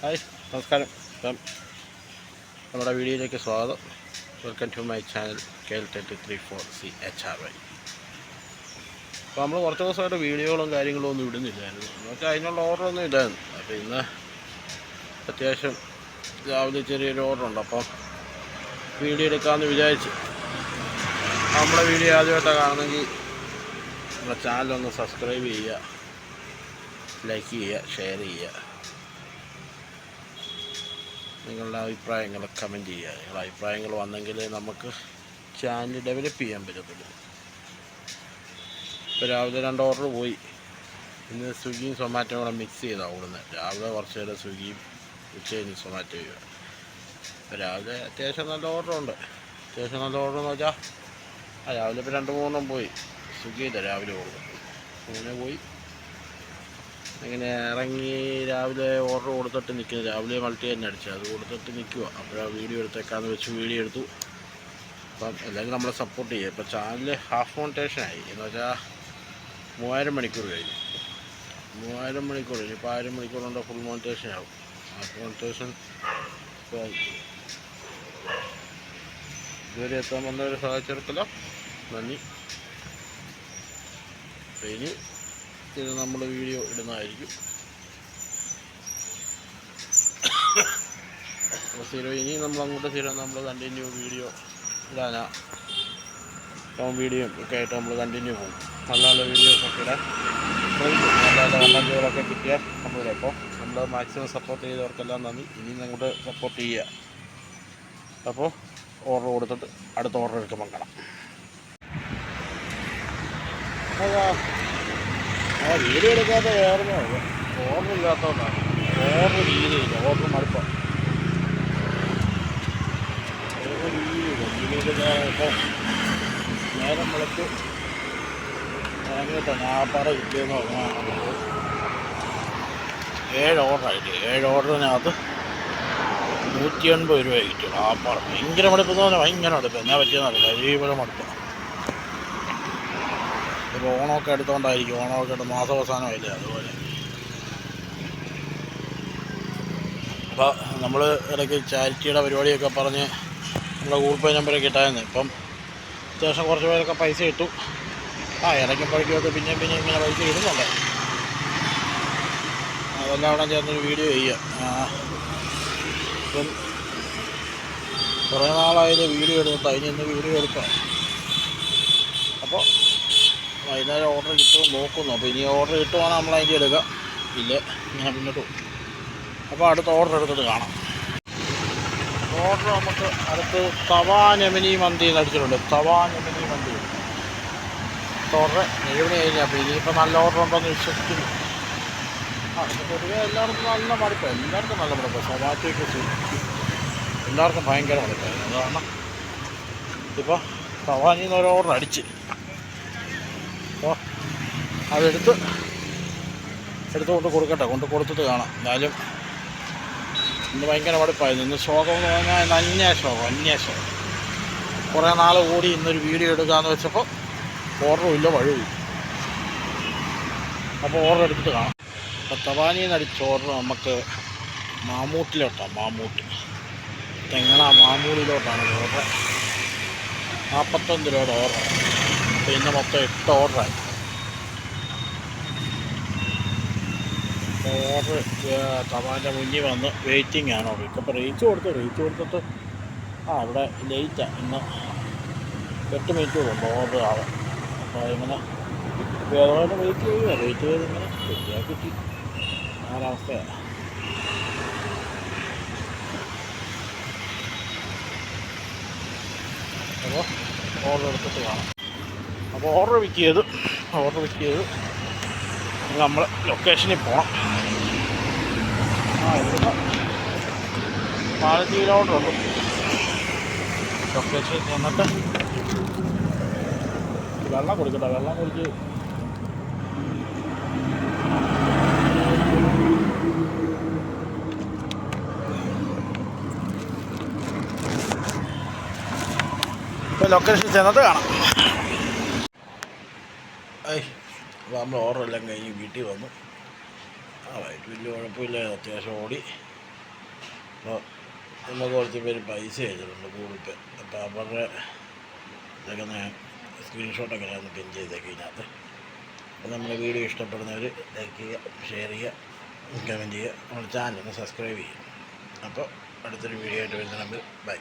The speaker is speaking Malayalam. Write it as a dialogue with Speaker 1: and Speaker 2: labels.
Speaker 1: ഹായ് നമസ്കാരം. നമ്മുടെ വീഡിയോയിലേക്ക് സ്വാഗതം. Welcome to my channel K L thirty three four C H R Y അപ്പോൾ നമ്മൾ കുറച്ച് ദിവസമായിട്ട് വീഡിയോകളും കാര്യങ്ങളും ഒന്നും ഇടുന്നില്ലായിരുന്നു. നമുക്ക് അതിനുള്ള ഓർഡറൊന്നും ഇല്ലായിരുന്നു. അപ്പോൾ ഇന്ന് അത്യാവശ്യം രാവിലെ ചെറിയൊരു ഓർഡറുണ്ട് അപ്പം വീഡിയോ എടുക്കാമെന്ന് വിചാരിച്ച് നമ്മുടെ വീഡിയോ ആദ്യമായിട്ടാണ് കാണുന്നെങ്കിൽ നമ്മുടെ ചാനലൊന്ന് സബ്സ്ക്രൈബ് ചെയ്യുക ലൈക്ക് ചെയ്യുക ഷെയർ ചെയ്യുക. നിങ്ങളുടെ അഭിപ്രായങ്ങൾ കമന്റ് ചെയ്യുക. നിങ്ങളുടെ അഭിപ്രായങ്ങൾ വന്നെങ്കിൽ നമുക്ക് ചാനൽ ഡെവലപ്പ് ചെയ്യാൻ പറ്റത്തുള്ളൂ ഇപ്പോൾ രാവിലെ രണ്ട് ഓർഡർ പോയി. ഇന്ന് സ്വിഗ്ഗിയും സൊമാറ്റോയും കൂടെ മിക്സ് ചെയ്താണ് ഓടുന്നത് രാവിലെ കുറച്ച് നേരം സ്വിഗ്ഗിയും ഉച്ച സൊമാറ്റോ സൊമാറ്റോയും ഇപ്പോൾ രാവിലെ അത്യാവശ്യം നല്ല ഓർഡറുണ്ട് അത്യാവശ്യം നല്ല ഓർഡർ എന്ന് വെച്ചാൽ ആ രാവിലെ ഇപ്പോൾ രണ്ട് മൂന്നെണ്ണം പോയി. സ്വിഗ്ഗിയില്ല രാവിലെ ഓർഡർ അങ്ങനെ പോയി. ഇങ്ങനെ ഇറങ്ങി രാവിലെ ഓർഡർ കൊടുത്തിട്ട് നിൽക്കുന്നത് രാവിലെ മൾട്ടി തന്നെ അടിച്ചത്. അത് കൊടുത്തിട്ട് നിൽക്കുക അപ്പോഴാണ് വീഡിയോ എടുത്തേക്കാന്ന് വെച്ച് വീഡിയോ എടുത്തു. അപ്പം എല്ലാവരും നമ്മളെ സപ്പോർട്ട് ചെയ്യുക. ഇപ്പോൾ ചാനൽ ഹാഫ് മോണിറ്റേഷനായി എന്ന് വെച്ചാൽ മൂവായിരം മണിക്കൂർ കഴിഞ്ഞു. മൂവായിരം മണിക്കൂർ കഴിഞ്ഞു ഇപ്പോൾ ആയിരം മണിക്കൂർ കൊണ്ട് ഫുൾ മോണിറ്റേഷൻ ആവും. ഹാഫ് മോണിറ്റേഷൻ ഇതുവരെ എത്താൻ വന്നവരെ സഹായിച്ചെടുക്കലോ? നന്ദി. കഴിഞ്ഞ് ഇത് നമ്മൾ വീഡിയോ ഇടുന്നതായിരിക്കും. സ്ഥിരം ഇനി നമ്മൾ അങ്ങോട്ട് സ്ഥിരം നമ്മൾ കണ്ടിന്യൂ വീഡിയോ ഇടാനാ. ലോങ് വീഡിയോ ഒക്കെ ആയിട്ട് നമ്മൾ കണ്ടിന്യൂ പോകും. നല്ല നല്ല വീഡിയോസ് ഒക്കെ ഇടാൻ നല്ല നല്ല കിട്ടിയാൽ നമ്മൾ അപ്പോൾ നമ്മൾ മാക്സിമം സപ്പോർട്ട് ചെയ്തവർക്കെല്ലാം നന്ദി. ഇനി അങ്ങോട്ട് സപ്പോർട്ട് ചെയ്യുക അപ്പോൾ ഓർഡർ കൊടുത്തിട്ട് അടുത്ത ഓർഡർ എടുക്കുമ്പോൾ കാണാം. ആ വീഡിയോ എടുക്കാത്ത വേറെ ഓർഡർ ഇല്ലാത്തതുകൊണ്ടാണ് ഓർഡർ രീതിയില്ല ഓർമ്മ മടുപ്പം. നേരം വിളിച്ച് അങ്ങനത്തെ നാപ്പറ കിട്ടിയെന്ന് പറഞ്ഞാൽ ഏഴ് ഓർഡറായിട്ട് ഏഴ് ഓർഡറിനകത്ത് നൂറ്റി എൺപത് രൂപ കിട്ടും ആപ്പാറ ഭയങ്കര മടുപ്പെന്ന് പറഞ്ഞാൽ ഭയങ്കര മടുപ്പ്. എന്നാ പറ്റിയെന്ന് അറിയില്ല. മടുപ്പാണ് ഇപ്പോൾ ഓണമൊക്കെ എടുത്തുകൊണ്ടായിരിക്കും ഓണമൊക്കെ എടുത്ത് മാസാവസാനമായില്ലേ അതുപോലെ. അപ്പോൾ നമ്മൾ ഇടയ്ക്ക് ചാരിറ്റിയുടെ പരിപാടിയൊക്കെ പറഞ്ഞ് നമ്മുടെ ഗൂഗിൾ പേ നമ്പറൊക്കെ ഇട്ടായിരുന്നു. ഇപ്പം അത്യാവശ്യം കുറച്ച് പേരൊക്കെ പൈസ ഇട്ടു. ആ ഇടയ്ക്കുമ്പോഴേക്കൊക്കെ പിന്നെയും പിന്നെയും ഇങ്ങനെ പൈസ ഇടുന്നുണ്ട്. അതെല്ലാം അവിടെ ചേർന്നൊരു വീഡിയോ ചെയ്യുക. ഇപ്പം കുറേ നാളായത് വീഡിയോ എടുത്തിട്ട്. അതിന് ഇന്ന് വീഡിയോ എടുക്കാം. അപ്പോൾ വൈകുന്നേരം ഓർഡർ കിട്ടുമെന്ന് നോക്കുന്നു. അപ്പോൾ ഇനി ഓർഡർ കിട്ടുവാണെങ്കിൽ നമ്മൾ അതിന്റെ എടുക്കുക ഇല്ല ഞാൻ മുന്നോട്ട് പോകും അപ്പോൾ അടുത്ത ഓർഡർ എടുത്തിട്ട് കാണാം. ഓർഡർ നമുക്ക് അടുത്ത് തവാനമിനി മന്തി എന്ന് അടിച്ചിട്ടുണ്ട്. തവാനമിനി മന്തി. ഓർഡർ എഴുപണി കഴിഞ്ഞാൽ അപ്പോൾ ഇനിയിപ്പോൾ നല്ല ഓർഡർ ഉണ്ടെന്ന് വിശ്വസിക്കുന്നു. ആ എല്ലായിടത്തും നല്ല മടുപ്പ്. എല്ലാവർക്കും നല്ല മടുപ്പ്. സൊമാറ്റോയ്ക്ക് എല്ലാവർക്കും ഭയങ്കര അത് കാരണം ഇപ്പോൾ തവാനിന്ന് ഒരു ഓർഡർ അടിച്ച്. അപ്പോൾ അതെടുത്ത് എടുത്ത് കൊണ്ട് കൊടുക്കട്ടെ കൊണ്ട് കൊടുത്തിട്ട് കാണാം. എന്തായാലും ഇന്ന് ഭയങ്കര മടുപ്പായിരുന്നു. ഇന്ന് ശോകം എന്ന് പറഞ്ഞാൽ ഇന്ന് അന്വേഷണം അന്വേഷണം കുറേ നാൾ കൂടി ഇന്നൊരു വീഡിയോ എടുക്കാമെന്ന് വെച്ചപ്പോൾ ഓർഡറും ഇല്ല വഴുവും അപ്പോൾ ഓർഡർ എടുത്തിട്ട് കാണാം. അപ്പോൾ തവാനിയിൽ നിന്ന് അടിച്ച ഓർഡർ നമുക്ക് മാമൂട്ടിലോട്ടാണ് മാമൂട്ടി. തെങ്ങണ മാമൂലിലോട്ടാണ് ഓർഡർ നാൽപ്പത്തൊന്ന് രൂപയുടെ ഓർഡർ അപ്പോൾ ഇന്ന് മൊത്തം എട്ട് ഓർഡറായി ഓർഡർ തമാന്റെ മുന്നിൽ വന്ന് വെയിറ്റിംഗ് ആണ് ഓർഡർ ഇപ്പോൾ റീച്ച് കൊടുത്തു റീച്ച് കൊടുത്തിട്ട് ആ ഇവിടെ ലേറ്റാണ് ഇന്ന് എട്ട് മിനിറ്റ് കൊണ്ട് ഓർഡർ ആവാം അപ്പോൾ ഇങ്ങനെ വേറെ വെയിറ്റ് ചെയ്യുക വെയിറ്റ് ചെയ്ത് ഇങ്ങനെ കിട്ടിയാൽ കിട്ടി. ആരവസ്ഥയാണ് അപ്പോൾ ഓർഡർ എടുത്തിട്ട് കാണാം അപ്പോൾ ഓർഡർ പിക്ക് ചെയ്ത് ഓർഡർ പിക്ക് ചെയ്ത് നമ്മൾ ലൊക്കേഷനിൽ പോകണം ആ ഇവിടുന്ന് നാലഞ്ച് കിലോമീറ്റർ ഉണ്ട്. ലൊക്കേഷനിൽ വെള്ളം കുടിക്കട്ടെ വെള്ളം കുടിച്ച് ചെന്നിട്ട് കാണാം ഐ അപ്പോൾ നമ്മൾ ഓർഡർ എല്ലാം കഴിഞ്ഞ് വീട്ടിൽ വന്നു. ആ വൈറ്റ് വലിയ കുഴപ്പമില്ല അത്യാവശ്യം ഓടി. അപ്പോൾ നമുക്ക് കുറച്ച് പേര് പൈസ അയച്ചിട്ടുണ്ട് ഗൂഗിൾ പേ. അപ്പോൾ അവരുടെ ഇതൊക്കെ ഞാൻ സ്ക്രീൻഷോട്ടൊക്കെ ഞാൻ പിൻ ചെയ്തേക്കും ഇതിനകത്ത്. അപ്പോൾ നമ്മുടെ വീഡിയോ ഇഷ്ടപ്പെടുന്നവർ ലൈക്ക് ചെയ്യുക ഷെയർ ചെയ്യുക കമന്റ് ചെയ്യുക. നമ്മുടെ ചാനൽ ഒന്ന് സബ്സ്ക്രൈബ് ചെയ്യുക. അപ്പോൾ അടുത്തൊരു വീഡിയോ ആയിട്ട് വരുന്ന നമ്പർ ബൈ